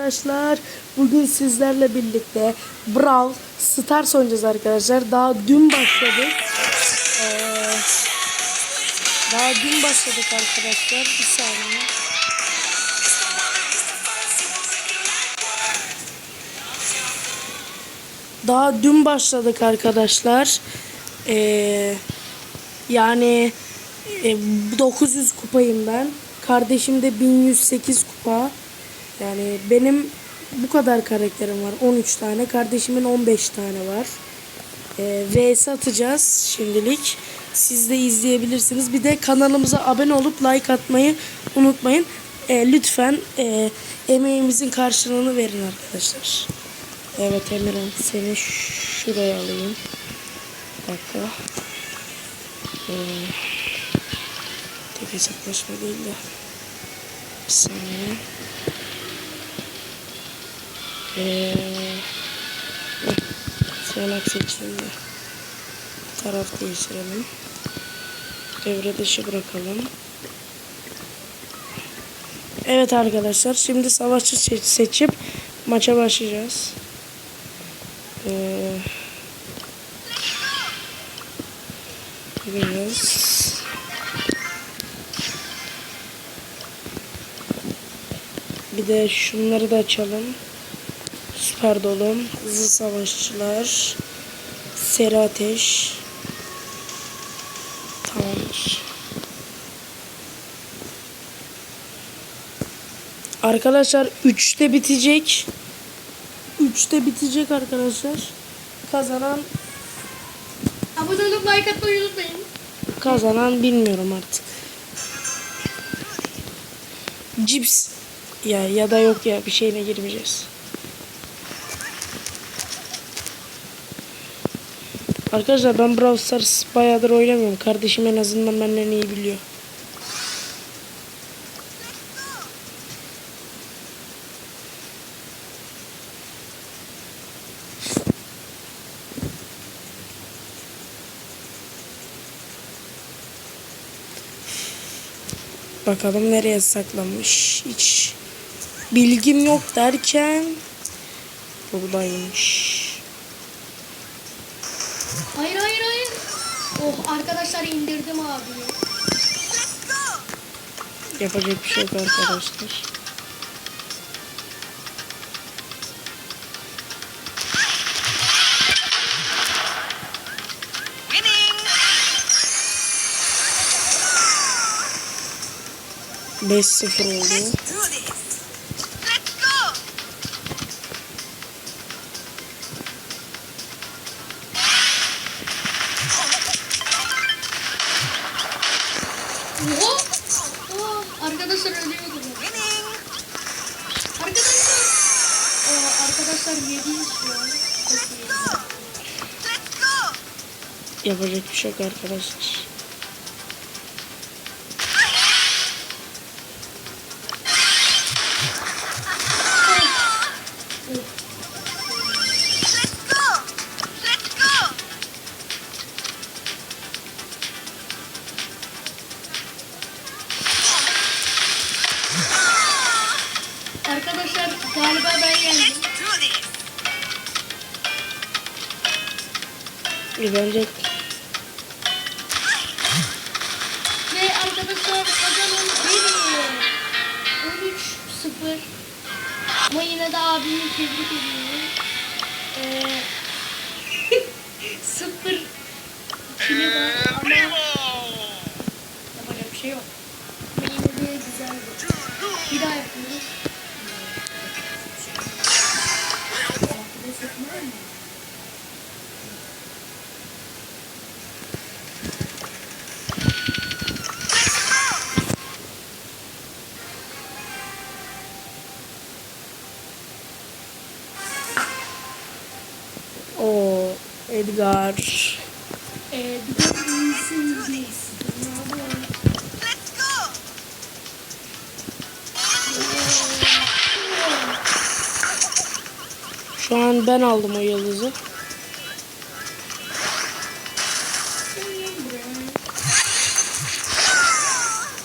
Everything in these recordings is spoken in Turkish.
Arkadaşlar bugün sizlerle birlikte Brawl Stars oynayacağız arkadaşlar. Daha dün başladık. Ee, daha dün başladık arkadaşlar. Bir saniye. Daha dün başladık arkadaşlar. Ee, yani e, 900 kupayım ben. Kardeşim de 1108 kupa. Yani benim bu kadar karakterim var. 13 tane. Kardeşimin 15 tane var. Ee, VS atacağız şimdilik. Siz de izleyebilirsiniz. Bir de kanalımıza abone olup like atmayı unutmayın. Ee, lütfen e, emeğimizin karşılığını verin arkadaşlar. Evet Emirhan seni şuraya alayım. Bir dakika. Ee, tek hesaplaşma değil de. Bir saniye. Ee, de. Taraf değiştirelim. Devre dışı bırakalım. Evet arkadaşlar şimdi savaşçı seç- seçip maça başlayacağız. Ee, bir de şunları da açalım. Süper dolum, hızlı savaşçılar, seri ateş. Tamamdır. Arkadaşlar 3'te bitecek. 3'te bitecek arkadaşlar. Kazanan Abone olup like atmayı unutmayın. kazanan bilmiyorum artık. Cips ya ya da yok ya bir şeyine girmeyeceğiz. Arkadaşlar ben Brawl Stars bayağıdır oynamıyorum. Kardeşim en azından benden iyi biliyor. Bakalım nereye saklanmış. Hiç bilgim yok derken buradaymış. Hayır hayır hayır. Oh arkadaşlar indirdim abi. Yapacak bir şey yok arkadaşlar. Beş sıfır oldu. Yapacak bir şey yok arkadaşlar. Arkadaşlar galiba ben yendim. Bence Ve arkadaşlar kazanan benim. 13-0. Ama yine de abimi tebrik ediyorum. Ee, Edgar Ee, şu an ben aldım o yıldızı.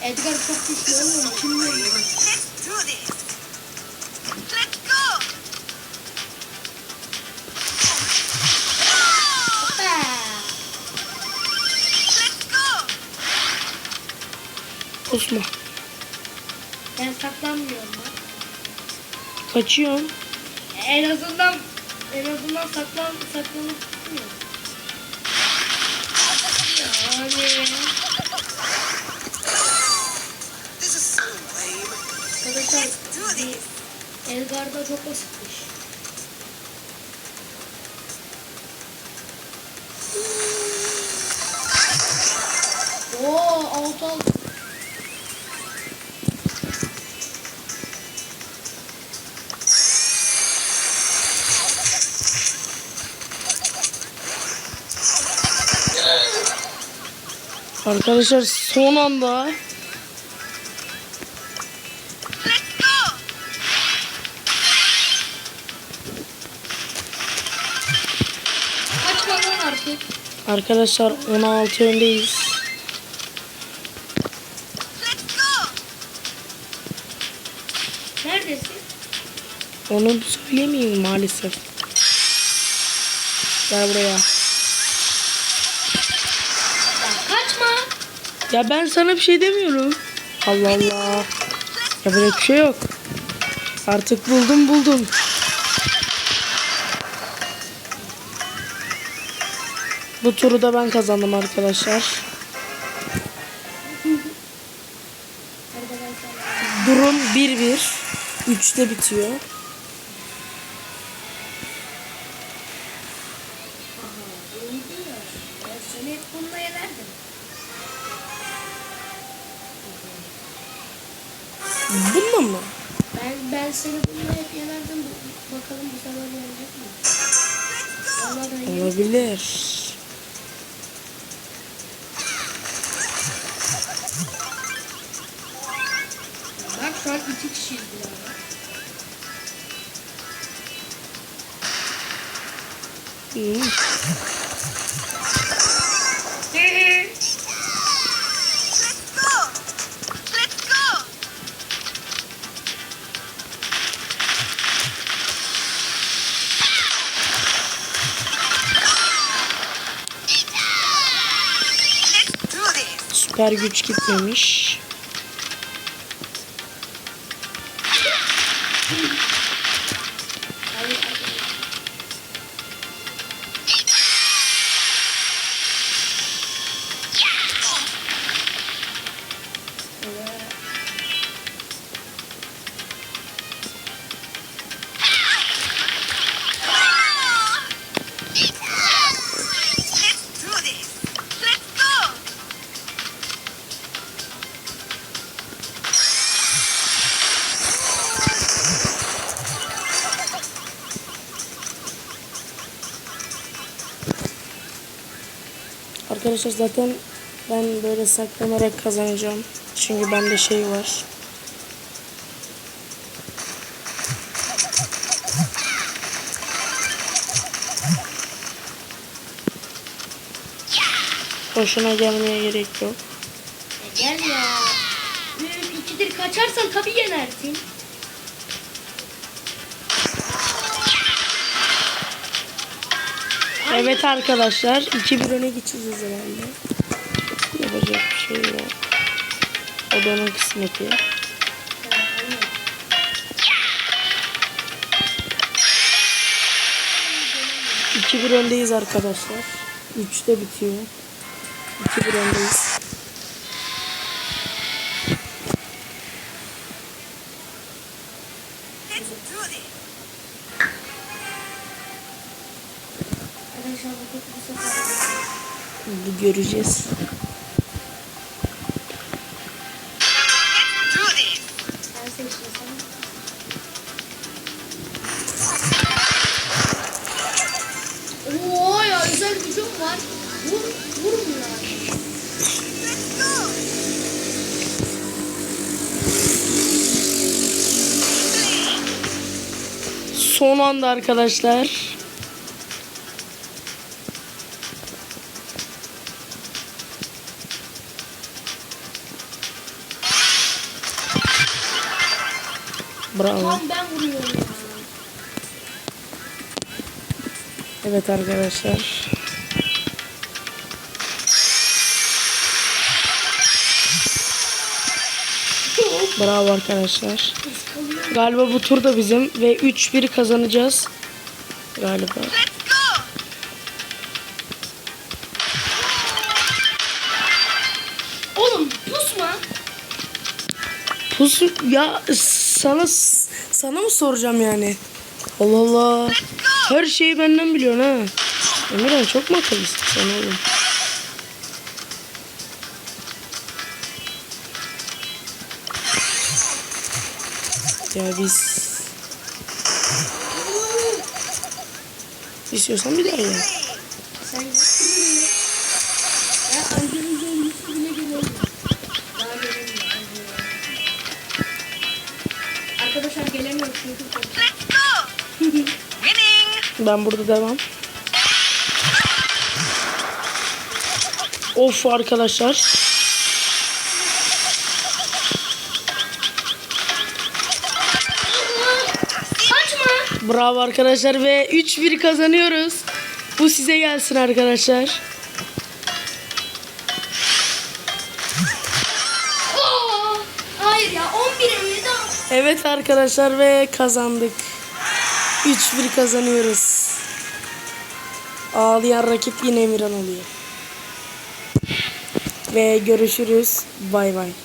Edgar çok güçlü olmuyor. Kim Kusma. Ben saklanmıyorum lan. Kaçıyorum. En azından en azından saklan saklanıp tutmuyor. Yani arkadaşlar. Elgar'da çok basitmiş. Oo alt alt. Arkadaşlar son anda arkadaşlar 16 öndeyiz. Let's go. Neredesin? Onu söyleyemeyeyim maalesef. Gel buraya. Ya ben sana bir şey demiyorum. Allah Allah. Ya böyle bir şey yok. Artık buldum buldum. Bu turu da ben kazandım arkadaşlar. Durum 1-1. 3'te bitiyor. Bununla mı? Ben ben seni bununla hep yenerdim. Bakalım bu sefer yenecek mi? Olabilir. Bak şu an iki kişiyiz birader. Hmm. Süper güç gitmemiş. Arkadaşlar zaten ben böyle saklanarak kazanacağım. Çünkü bende şey var. Boşuna gelmeye gerek yok. Gel ya. İkidir kaçarsan tabii yenersin. Evet arkadaşlar 2-1 öne geçeceğiz herhalde. Yapacak bir şey yok. O da onun kısmeti. Aynen. 2-1 öndeyiz arkadaşlar. 3'te bitiyor. 2-1 öndeyiz. Bir göreceğiz. Oo ya özel gücüm var. Vur, vurmuyor. Son anda arkadaşlar. Bravo. Ben vuruyorum ya. Evet arkadaşlar. Bravo arkadaşlar. Galiba bu tur da bizim ve 3-1 kazanacağız. Galiba. Oğlum pusma. Pusu ya sana sana mı soracağım yani? Allah Allah. Her şeyi benden biliyorsun ha. Emirhan çok mu akıllısın sen oğlum? Ya biz... İstiyorsan bir daha ya. Gelemiyor çünkü çok Let's go. Winning. Ben burada devam. Of arkadaşlar. Kaçma. Bravo arkadaşlar ve 3-1 kazanıyoruz. Bu size gelsin arkadaşlar. Evet arkadaşlar ve kazandık. 3-1 kazanıyoruz. Ağlayan rakip yine Emirhan oluyor. Ve görüşürüz. Bay bay.